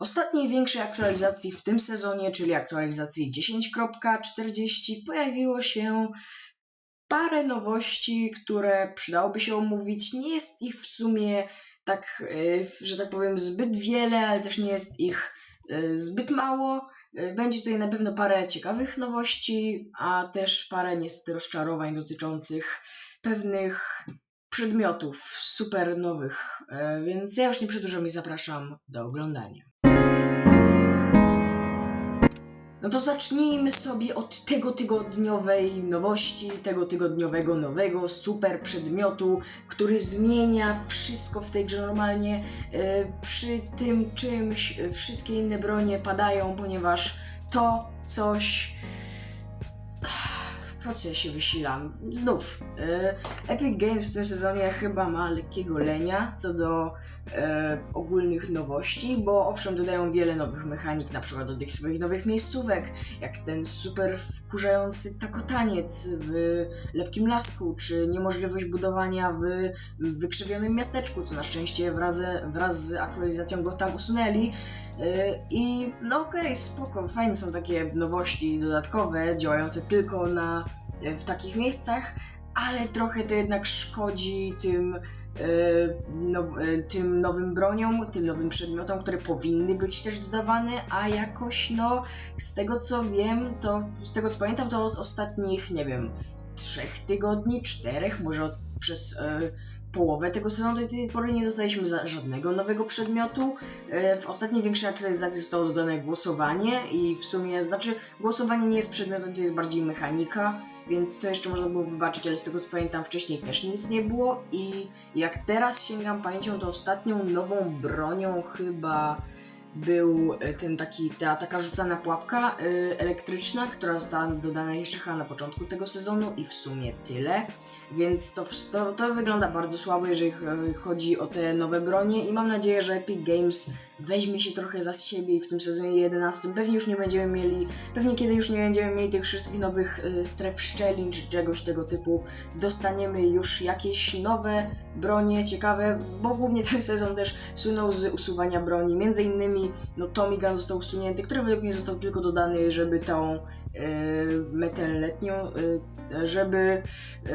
Ostatniej większej aktualizacji w tym sezonie, czyli aktualizacji 10.40, pojawiło się parę nowości, które przydałoby się omówić. Nie jest ich w sumie tak, e, że tak powiem, zbyt wiele, ale też nie jest ich e, zbyt mało. E, Będzie tutaj na pewno parę ciekawych nowości, a też parę niestety rozczarowań dotyczących pewnych przedmiotów super nowych. Więc ja już nie przedłużam i zapraszam do oglądania. No to zacznijmy sobie od tego tygodniowej nowości, tego tygodniowego nowego super przedmiotu, który zmienia wszystko w tej grze normalnie. E, przy tym czymś wszystkie inne bronie padają, ponieważ to coś. Po co ja się wysilam? Znów. E, Epic Games w tym sezonie chyba ma lekkiego lenia co do e, ogólnych nowości, bo owszem dodają wiele nowych mechanik, na przykład do tych swoich nowych miejscówek, jak ten super wkurzający takotaniec w lepkim lasku, czy niemożliwość budowania w wykrzywionym miasteczku, co na szczęście wraz, wraz z aktualizacją go tam usunęli. Yy, I no okej, spoko, fajne są takie nowości dodatkowe, działające tylko na, w takich miejscach, ale trochę to jednak szkodzi tym, yy, now, yy, tym nowym broniom, tym nowym przedmiotom, które powinny być też dodawane, a jakoś no, z tego co wiem, to z tego co pamiętam, to od ostatnich, nie wiem, trzech tygodni, czterech, może od, przez połowę tego sezonu do tej pory nie dostaliśmy żadnego nowego przedmiotu. E, W ostatniej większej aktualizacji zostało dodane głosowanie i w sumie, znaczy głosowanie nie jest przedmiotem, to jest bardziej mechanika, więc to jeszcze można było wybaczyć, ale z tego co pamiętam wcześniej też nic nie było i jak teraz sięgam pamięcią, to ostatnią nową bronią chyba był e, ten taki, ta taka rzucana pułapka y, elektryczna, która została dodana jeszcze chyba na początku tego sezonu i w sumie tyle. Więc to, to, to wygląda bardzo słabo, jeżeli ch- chodzi o te nowe bronie i mam nadzieję, że Epic Games weźmie się trochę za siebie i w tym sezonie 11 pewnie już nie będziemy mieli, pewnie kiedy już nie będziemy mieli tych wszystkich nowych y, stref szczelin czy czegoś tego typu, dostaniemy już jakieś nowe bronie ciekawe, bo głównie ten sezon też słynął z usuwania broni, między innymi no Tommy Gun został usunięty, który według mnie został tylko dodany, żeby tą e, metę letnią, e, żeby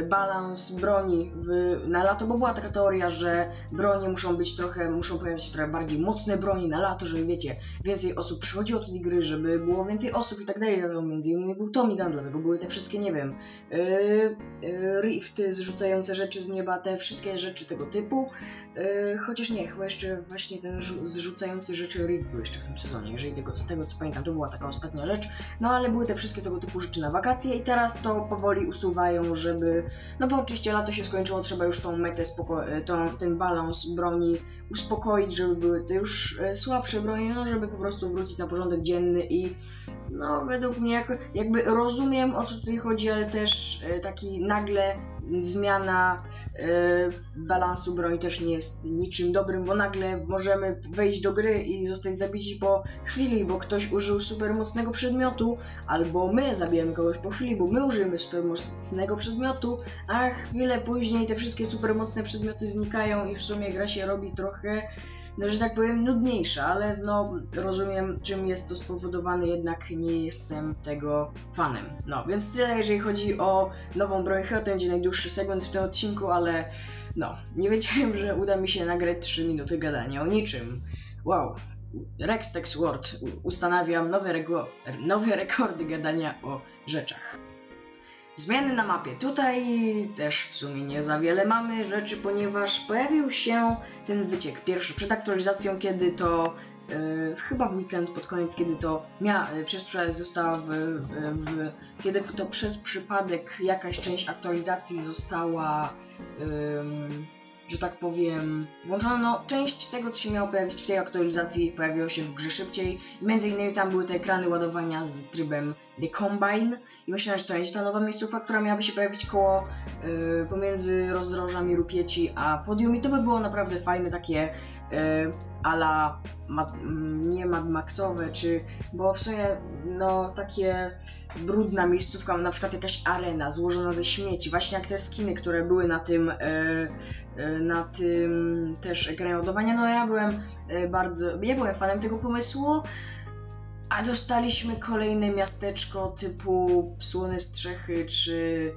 balans broni w, na lato, bo była taka teoria, że bronie muszą być trochę, muszą pojawić się trochę bardziej mocne broni na lato, żeby wiecie, więcej osób przychodziło do tej gry, żeby było więcej osób i tak dalej, dlatego między innymi był Tommy Gun, dlatego były te wszystkie, nie wiem, e, e, rifty zrzucające rzeczy z nieba, te wszystkie rzeczy tego typu, e, chociaż nie, chyba jeszcze właśnie ten rzu- zrzucający rzeczy rift był jeszcze w tym sezonie, jeżeli tego, z tego co pamiętam, to była taka ostatnia rzecz, no ale były te wszystkie tego typu rzeczy na wakacje i teraz to powoli usuwają, żeby, no bo oczywiście lato się skończyło, trzeba już tą metę, spoko- e, tą, ten balans broni uspokoić, żeby były te już e, słabsze broni, no żeby po prostu wrócić na porządek dzienny i no według mnie jak, jakby rozumiem o co tutaj chodzi, ale też e, taki nagle zmiana e, balansu broni też nie jest niczym dobrym, bo nagle możemy wejść do gry i zostać zabici po chwili, bo ktoś użył super mocnego przedmiotu, albo my zabijemy kogoś po chwili, bo my użyjemy super mocnego przedmiotu, a chwilę później te wszystkie super mocne przedmioty znikają i w sumie gra się robi trochę, no że tak powiem, nudniejsza, ale no rozumiem czym jest to spowodowane, jednak nie jestem tego fanem. No, więc tyle jeżeli chodzi o nową broń, chyba to będzie najdłuższy segment w tym odcinku, ale no, nie wiedziałem, że uda mi się nagrać 3 minuty gadania o niczym. Wow. Rextex World. U- Ustanawiam nowe, nowe rekordy gadania o rzeczach. Zmiany na mapie. Tutaj też w sumie nie za wiele mamy rzeczy, ponieważ pojawił się ten wyciek pierwszy przed aktualizacją, kiedy to e, chyba w weekend pod koniec, kiedy to mia, e, przez przypadek została w, w, w, kiedy to przez przypadek jakaś część aktualizacji została ym, że tak powiem, włączono. No, część tego, co się miało pojawić w tej aktualizacji, pojawiło się w grze szybciej. Między innymi tam były te ekrany ładowania z trybem The Combine. I myślałem, że to będzie ta nowa miejscówka, która miałaby się pojawić koło y, pomiędzy rozdrożami Rupieci a podium. I to by było naprawdę fajne takie y, ala ma, nie Mad Maxowe, czy bo w sumie no takie brudna miejscówka, na przykład jakaś arena złożona ze śmieci, właśnie jak te skiny, które były na tym e, e, na tym też ekranie ładowania, no ja byłem e, bardzo, ja byłem fanem tego pomysłu, a dostaliśmy kolejne miasteczko typu Słone Strzechy czy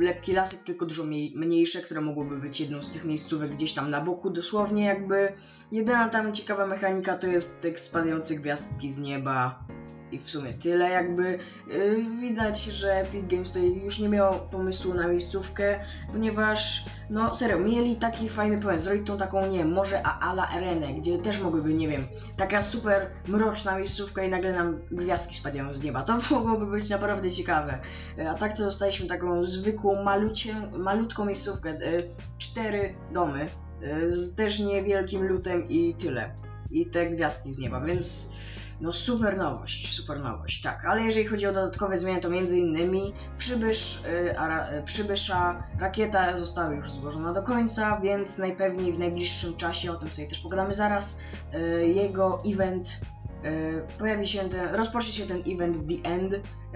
Lepki Lasek, tylko dużo mniej, mniejsze, które mogłyby być jedną z tych miejscówek gdzieś tam na boku. Dosłownie jakby jedyna tam ciekawa mechanika to jest tekst spadające gwiazdki z nieba. I w sumie tyle, jakby yy, widać, że Epic Games tutaj już nie miało pomysłu na miejscówkę, ponieważ, no serio, mieli taki fajny pomysł, zrobić tą taką, nie wiem, może ala arenę, gdzie też mogłyby, nie wiem, taka super mroczna miejscówka i nagle nam gwiazdki spadają z nieba, to mogłoby być naprawdę ciekawe. Yy, A tak to dostaliśmy taką zwykłą, malucie, malutką miejscówkę, yy, cztery domy, z też niewielkim lutem i tyle. I te gwiazdki z nieba, więc no super nowość, super nowość, tak. Ale jeżeli chodzi o dodatkowe zmiany, to między innymi przybysz, y, a, ra- y, przybysza rakieta została już złożona do końca, więc najpewniej w najbliższym czasie, o tym sobie też pogadamy zaraz, y, jego event y, pojawi się ten, rozpocznie się ten event The End,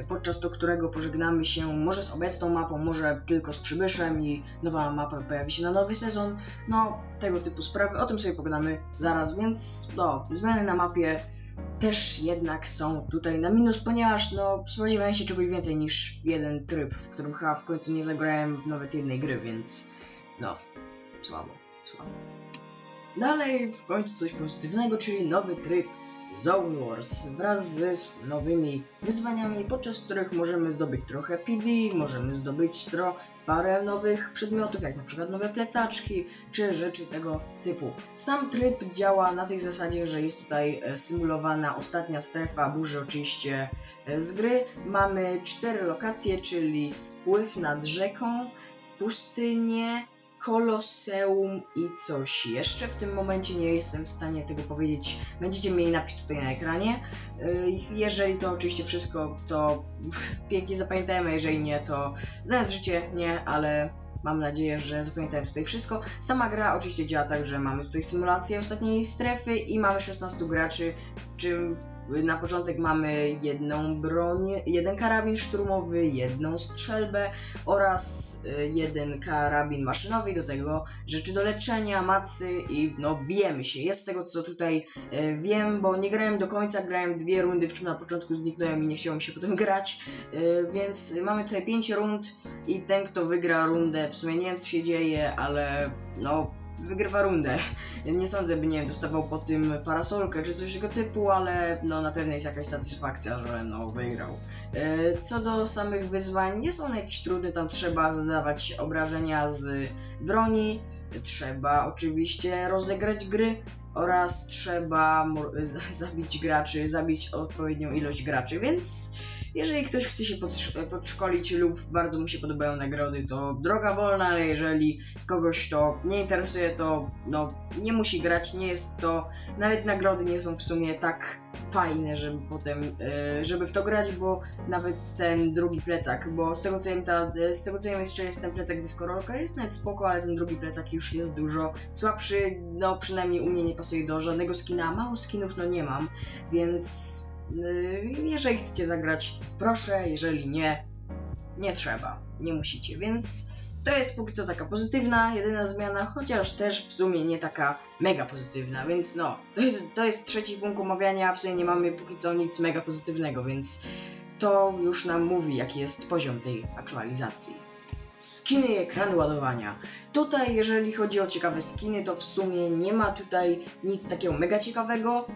podczas do którego pożegnamy się może z obecną mapą, może tylko z przybyszem i nowa mapa pojawi się na nowy sezon, no tego typu sprawy, o tym sobie pogadamy zaraz, więc no, zmiany na mapie też jednak są tutaj na minus, ponieważ no spodziewałem się czegoś więcej niż jeden tryb, w którym chyba w końcu nie zagrałem nawet jednej gry, więc no, słabo, słabo. Dalej w końcu coś pozytywnego, czyli nowy tryb Zone Wars wraz s- nowymi wyzwaniami, podczas których możemy zdobyć trochę PD, możemy zdobyć tro parę nowych przedmiotów, jak na przykład nowe plecaczki, czy rzeczy tego typu. Sam tryb działa na tej zasadzie, że jest tutaj e, symulowana ostatnia strefa burzy oczywiście e, z gry. Mamy cztery lokacje, czyli spływ nad rzeką, pustynię, koloseum i coś jeszcze. W tym momencie nie jestem w stanie tego powiedzieć. Będziecie mieli napis tutaj na ekranie. Yy, Jeżeli to oczywiście wszystko, to pięknie zapamiętajmy, jeżeli nie, to znając życie, nie, ale mam nadzieję, że zapamiętałem tutaj wszystko. Sama gra oczywiście działa tak, że mamy tutaj symulację ostatniej strefy i mamy 16 graczy, w czym na początek mamy jedną broń, jeden karabin szturmowy, jedną strzelbę oraz y, jeden karabin maszynowy do tego rzeczy do leczenia, macy i no bijemy się. Jest z tego co tutaj y, wiem, bo nie grałem do końca, grałem dwie rundy, w czym na początku zniknąłem i nie chciało mi się potem grać, y, więc mamy tutaj 5 rund i ten kto wygra rundę, w sumie nie wiem co się dzieje, ale no wygrywa rundę. Nie sądzę, by nie wiem, dostawał po tym parasolkę czy coś tego typu, ale no na pewno jest jakaś satysfakcja, że no wygrał. E, Co do samych wyzwań, nie są one jakieś trudne, tam trzeba zadawać obrażenia z broni, trzeba oczywiście rozegrać gry oraz trzeba zabić graczy, zabić odpowiednią ilość graczy, więc jeżeli ktoś chce się podsz- podszkolić lub bardzo mu się podobają nagrody, to droga wolna, ale jeżeli kogoś to nie interesuje, to no nie musi grać, nie jest to, nawet nagrody nie są w sumie tak fajne, żeby potem, e, żeby w to grać, bo nawet ten drugi plecak, bo z tego co wiem, ta, e, z tego co wiem jeszcze jest ten plecak dyskorolka, jest nawet spoko, ale ten drugi plecak już jest dużo słabszy, no przynajmniej u mnie nie pasuje do żadnego skina, mało skinów no nie mam, więc e, jeżeli chcecie zagrać, proszę, jeżeli nie, nie trzeba, nie musicie, więc to jest póki co taka pozytywna, jedyna zmiana, chociaż też w sumie nie taka mega pozytywna, więc no, to jest, to jest trzeci punkt omawiania, w sumie nie mamy póki co nic mega pozytywnego, więc to już nam mówi, jaki jest poziom tej aktualizacji. Skiny i ekrany ładowania. Tutaj, jeżeli chodzi o ciekawe skiny, to w sumie nie ma tutaj nic takiego mega ciekawego.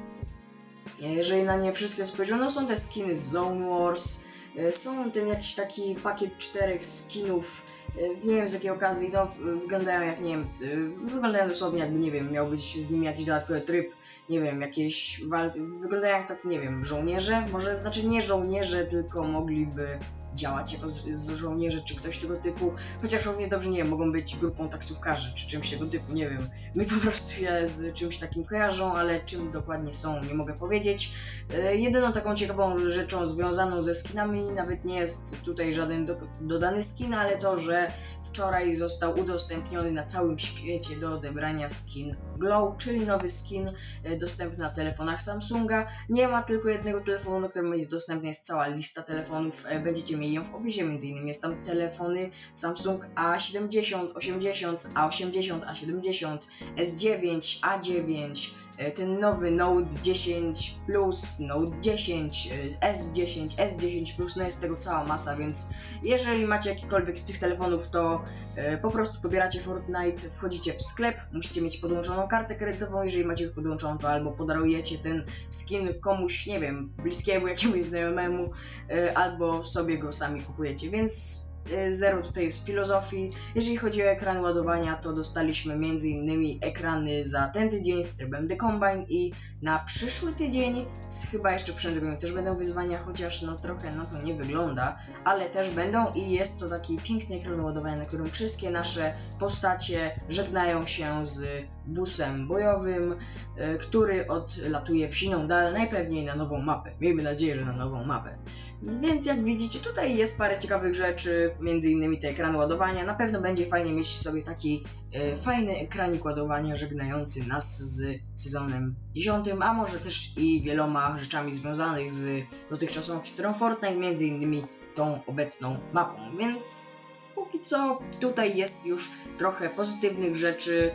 Jeżeli na nie wszystkie spojrzymy, są te skiny z Zone Wars, e, są ten jakiś taki pakiet czterech skinów, e, nie wiem z jakiej okazji, no wyglądają jak, nie wiem, e, wyglądają dosłownie jakby, nie wiem, miał być z nimi jakiś dodatkowy tryb, nie wiem, jakieś walki, wyglądają jak tacy, nie wiem, żołnierze, może, znaczy nie żołnierze, tylko mogliby działać jako z, z żołnierze czy ktoś tego typu. Chociaż równie dobrze, nie wiem, mogą być grupą taksówkarzy czy czymś tego typu, nie wiem. My po prostu się z czymś takim kojarzą, ale czym dokładnie są, nie mogę powiedzieć. E, jedyną taką ciekawą rzeczą związaną ze skinami nawet nie jest tutaj żaden do, dodany skin, ale to, że wczoraj został udostępniony na całym świecie do odebrania skin Glow, czyli nowy skin e, dostępny na telefonach Samsunga. Nie ma tylko jednego telefonu, na którym będzie dostępna jest cała lista telefonów. e, Będziecie mieli ją w opisie, między innymi jest tam telefony Samsung A70, 80, A80, A70, S9, A9, e, ten nowy Note 10 Plus, Note 10, e, S10, S10 Plus, no jest tego cała masa, więc jeżeli macie jakikolwiek z tych telefonów, to e, po prostu pobieracie Fortnite, wchodzicie w sklep, musicie mieć podłączoną kartę kredytową, jeżeli macie już podłączoną, to albo podarujecie ten skin komuś, nie wiem, bliskiemu, jakiemuś znajomemu, e, albo sobie go sami kupujecie, więc e, zero tutaj jest filozofii. Jeżeli chodzi o ekran ładowania, to dostaliśmy m.in. ekrany za ten tydzień z trybem The Combine i na przyszły tydzień, chyba jeszcze przed też będą wyzwania, chociaż no trochę na to nie wygląda, ale też będą i jest to taki piękny ekran ładowania, na którym wszystkie nasze postacie żegnają się z busem bojowym, e, który odlatuje w siną dal, najpewniej na nową mapę. Miejmy nadzieję, że na nową mapę. Więc jak widzicie, tutaj jest parę ciekawych rzeczy, między innymi te ekran ładowania. Na pewno będzie fajnie mieć sobie taki e, fajny ekranik ładowania żegnający nas z sezonem 10, a może też i wieloma rzeczami związanych z dotychczasową historią Fortnite, między innymi tą obecną mapą. Więc póki co tutaj jest już trochę pozytywnych rzeczy.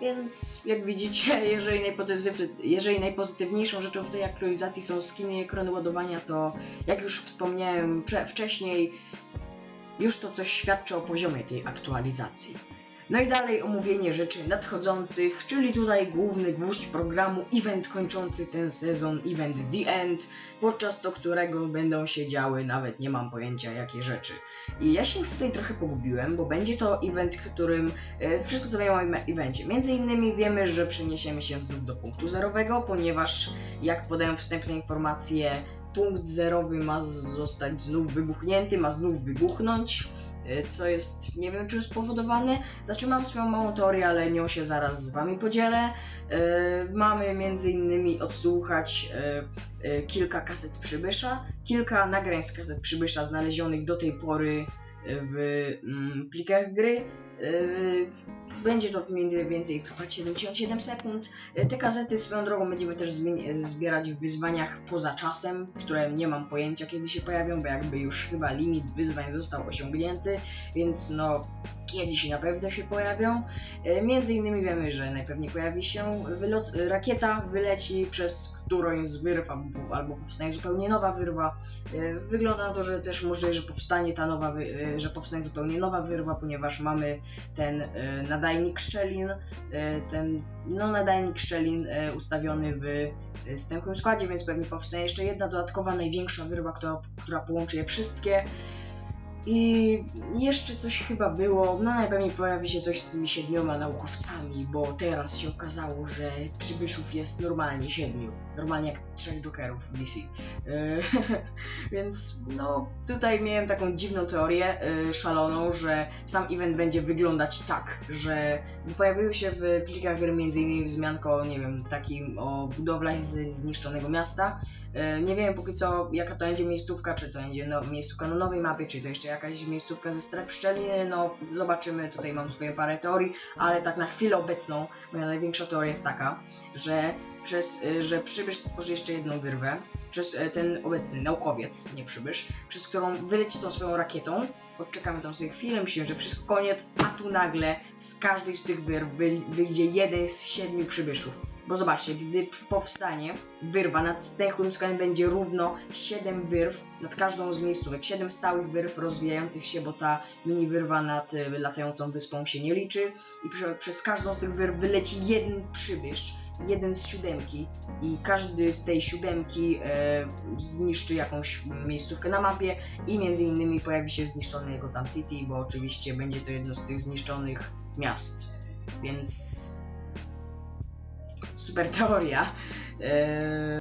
Więc jak widzicie, jeżeli, najpozytyw- jeżeli najpozytywniejszą rzeczą w tej aktualizacji są skiny i ekrany ładowania, to jak już wspomniałem wcześniej, już to coś świadczy o poziomie tej aktualizacji. No i dalej omówienie rzeczy nadchodzących, czyli tutaj główny gwóźdź programu, event kończący ten sezon, event The End, podczas do którego będą się działy nawet nie mam pojęcia jakie rzeczy. I ja się już tutaj trochę pogubiłem, bo będzie to event, którym e, wszystko co wiemy o evencie. Między innymi wiemy, że przeniesiemy się znów do punktu zerowego, ponieważ jak podają wstępne informacje, punkt zerowy ma zostać znów wybuchnięty, ma znów wybuchnąć, co jest nie wiem czym spowodowane. Zaczynam swoją małą teorię, ale nią się zaraz z wami podzielę. E, Mamy między innymi odsłuchać e, e, kilka kaset Przybysza, kilka nagrań z kaset Przybysza znalezionych do tej pory e, w mm, plikach gry. E, Będzie to mniej więcej trwać 77 sekund. E, Te kazety swoją drogą będziemy też zbierać w wyzwaniach poza czasem, które nie mam pojęcia kiedy się pojawią, bo jakby już chyba limit wyzwań został osiągnięty, więc no kiedyś na pewno się pojawią. E, Między innymi wiemy, że najpewniej pojawi się wylot, rakieta, wyleci przez którąś z wyrw albo, albo powstanie zupełnie nowa wyrwa. E, Wygląda na to, że też możliwe, że powstanie ta nowa, e, że powstanie zupełnie nowa wyrwa, ponieważ mamy ten nadajnik szczelin, ten no, nadajnik szczelin ustawiony w stęchłym składzie, więc pewnie powstanie jeszcze jedna dodatkowa, największa wyrwa, która, która połączy je wszystkie. I jeszcze coś chyba było, no najpewniej pojawi się coś z tymi siedmioma naukowcami, bo teraz się okazało, że przybyszów jest normalnie siedmiu. Normalnie jak trzech Jokerów w DC. Yy, Więc no tutaj miałem taką dziwną teorię, yy, szaloną, że sam event będzie wyglądać tak, że pojawiły się w plikach gry m.in. wzmianko o, nie wiem, takim o budowlach zniszczonego miasta. Yy, Nie wiem póki co jaka to będzie miejscówka, czy to będzie no, miejscówka na nowej mapie, czy to jeszcze jakaś miejscówka ze stref szczeliny, no zobaczymy, tutaj mam swoje parę teorii, ale tak na chwilę obecną moja największa teoria jest taka, że przez, y, że przybysz stworzy jeszcze jedną wyrwę, przez y, ten obecny naukowiec, nie przybysz, przez którą wyleci tą swoją rakietą, odczekamy tam sobie chwilę, myślimy, że wszystko koniec, a tu nagle z każdej z tych wyrw wy, wyjdzie jeden z siedmiu przybyszów. Bo zobaczcie, gdy powstanie wyrwa nad stęchłym skałem będzie równo 7 wyrw nad każdą z miejscówek, 7 stałych wyrw rozwijających się, bo ta mini wyrwa nad y, latającą wyspą się nie liczy. I prze, przez każdą z tych wyrw wyleci jeden przybysz, jeden z siódemki i każdy z tej siódemki e, zniszczy jakąś miejscówkę na mapie i między innymi pojawi się zniszczony jego tam City, bo oczywiście będzie to jedno z tych zniszczonych miast. Więc super teoria. E,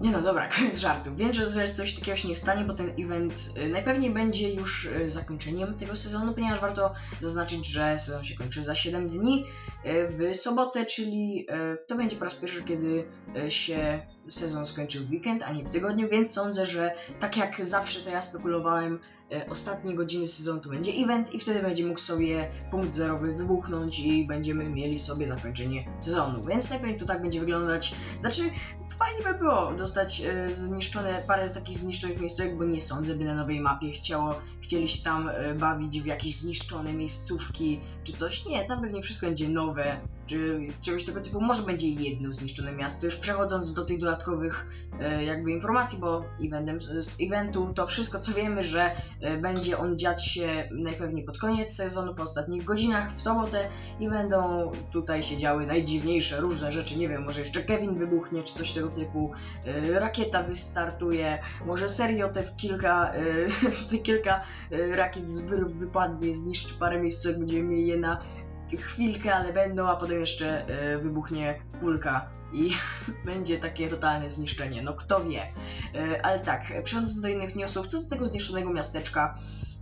Nie no, dobra, koniec żartu. Wiem, że coś takiego się nie stanie, bo ten event y, najpewniej będzie już y, zakończeniem tego sezonu, ponieważ warto zaznaczyć, że sezon się kończy za 7 dni y, w sobotę, czyli to będzie po raz pierwszy, kiedy się sezon skończy w weekend, a nie w tygodniu, więc sądzę, że tak jak zawsze to ja spekulowałem, ostatnie godziny sezonu to będzie event i wtedy będzie mógł sobie punkt zerowy wybuchnąć i będziemy mieli sobie zakończenie sezonu, więc najpewniej to tak będzie wyglądać. Znaczy, fajnie by było dostać e, zniszczone, parę z takich zniszczonych miejscówek, bo nie sądzę, by na nowej mapie chciało, chcieli się tam e, bawić w jakieś zniszczone miejscówki czy coś. Nie, tam pewnie wszystko będzie nowe, czy czegoś tego typu. Może będzie jedno zniszczone miasto. Już przechodząc do tych dodatkowych e, jakby informacji, bo eventem, z eventu to wszystko co wiemy, że e, będzie on dziać się najpewniej pod koniec sezonu, po ostatnich godzinach w sobotę i będą tutaj się działy najdziwniejsze różne rzeczy, nie wiem, może jeszcze Kevin wybuchnie, czy coś tego typu, e, rakieta wystartuje, może serio te kilka, e, te kilka e, rakiet z wyrw wypadnie, zniszczy parę miejsc, będziemy mieli je na chwilkę, ale będą, a potem jeszcze e, wybuchnie kulka i będzie takie totalne zniszczenie, no kto wie. E, ale tak, przechodząc do innych newsów, co do tego zniszczonego miasteczka,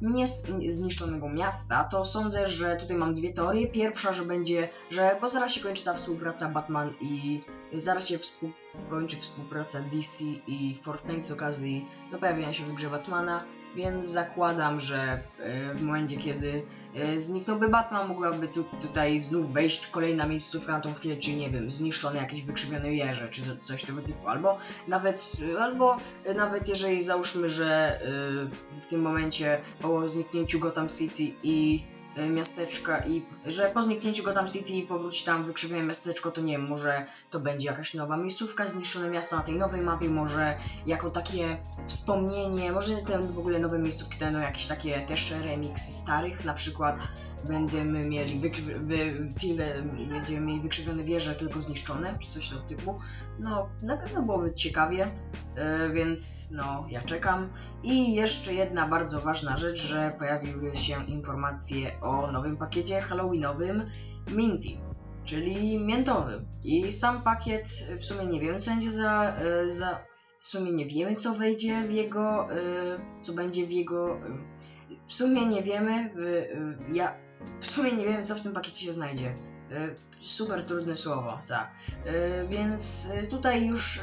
nie zniszczonego miasta, to sądzę, że tutaj mam dwie teorie. Pierwsza, że będzie, że bo zaraz się kończy ta współpraca Batman i zaraz się współ, kończy współpraca DC i Fortnite z okazji do pojawienia się w grze Batmana, więc zakładam, że e, w momencie, kiedy e, zniknąłby Batman, mogłaby tu, tutaj znów wejść kolejna miejscówka na tą chwilę, czy nie wiem, zniszczone jakieś wykrzywione wieże, czy coś tego typu, albo nawet, albo e, nawet jeżeli załóżmy, że w tym momencie po zniknięciu Gotham City i miasteczka i że po zniknięciu Gotham City powróci tam wykrzywione miasteczko, to nie wiem, może to będzie jakaś nowa miejscówka, zniszczone miasto na tej nowej mapie, może jako takie wspomnienie, może te w ogóle nowe miejscówki będą jakieś takie też remiksy starych, na przykład będziemy mieli wy, tyle, będziemy mieli wykrzywione wieże, tylko zniszczone, czy coś tego typu. No, na pewno byłoby ciekawie, e, więc no, ja czekam. I jeszcze jedna bardzo ważna rzecz, że pojawiły się informacje o nowym pakiecie halloweenowym Minty, czyli miętowy. I sam pakiet w sumie nie wiem co będzie za, e, za w sumie nie wiemy co wejdzie w jego, e, co będzie w jego, w sumie nie wiemy, ja, w sumie nie wiem co w tym pakiecie się znajdzie. E, Super trudne słowo, tak. Więc e, tutaj już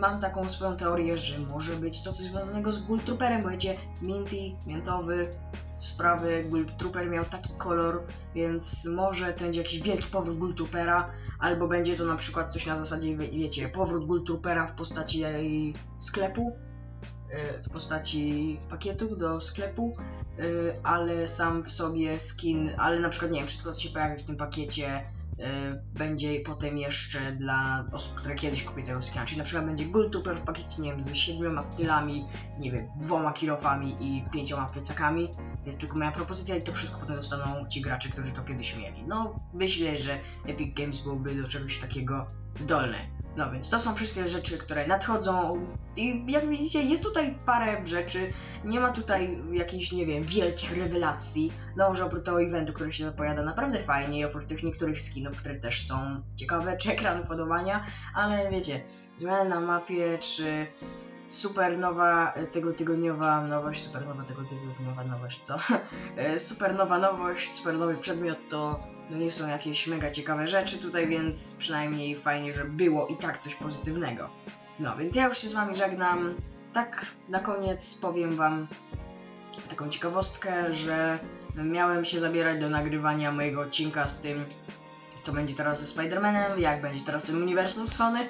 mam taką swoją teorię, że może być to coś związanego z Ghoul Trooperem, bo wiecie, minty, miętowy, sprawy, Ghoul Trooper miał taki kolor, więc może to będzie jakiś wielki powrót Ghoul Troopera, albo będzie to na przykład coś na zasadzie, wie- wiecie, powrót Ghoul Troopera w postaci sklepu, w postaci pakietu do sklepu, e, ale sam w sobie skin, ale na przykład nie wiem, wszystko co się pojawi w tym pakiecie e, będzie potem jeszcze dla osób, które kiedyś kupiły tego skina, czyli na przykład będzie Ghoul Trooper w pakiecie, nie wiem, z siedmioma stylami, nie wiem, dwoma kilofami i pięcioma plecakami. To jest tylko moja propozycja i to wszystko potem dostaną ci gracze, którzy to kiedyś mieli. No, myślę, że Epic Games byłby do czegoś takiego zdolny. No więc to są wszystkie rzeczy, które nadchodzą i jak widzicie jest tutaj parę rzeczy, nie ma tutaj jakichś, nie wiem, wielkich rewelacji, no może oprócz tego eventu, który się zapowiada naprawdę fajnie i oprócz tych niektórych skinów, które też są ciekawe, czy ekranu podobania, ale wiecie, zmiany na mapie, czy super nowa e, tego tygodniowa nowość, super nowa tego tygodniowa nowość, co? E, super nowa nowość, super nowy przedmiot to no nie są jakieś mega ciekawe rzeczy tutaj, więc przynajmniej fajnie, że było i tak coś pozytywnego. No, więc ja już się z wami żegnam. Tak na koniec powiem wam taką ciekawostkę, że miałem się zabierać do nagrywania mojego odcinka z tym, co będzie teraz ze Spider-Manem, jak będzie teraz ten uniwersum Sony.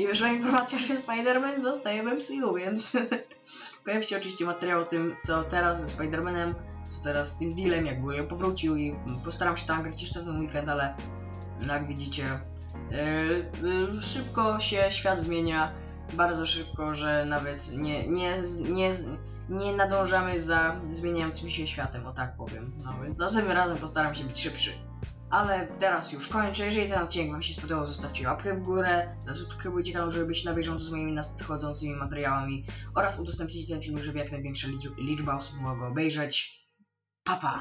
I wyszła informacja, że Spider-Man zostaje w MCU, więc pojawi się oczywiście materiał o tym, co teraz ze Spider-Manem, co teraz z tym dealem, jak Will powrócił i postaram się tam grać jeszcze w ten weekend, ale jak widzicie, yy, yy, szybko się świat zmienia, bardzo szybko, że nawet nie, nie, nie, nie nadążamy za zmieniającym się światem, o tak powiem. No więc następnym razem postaram się być szybszy. Ale teraz już kończę. Jeżeli ten odcinek Wam się spodobał, zostawcie łapkę w górę, zasubskrybujcie kanał, żeby być na bieżąco z moimi nadchodzącymi materiałami oraz udostępnijcie ten film, żeby jak największa liczba osób mogła go obejrzeć. Pa, pa!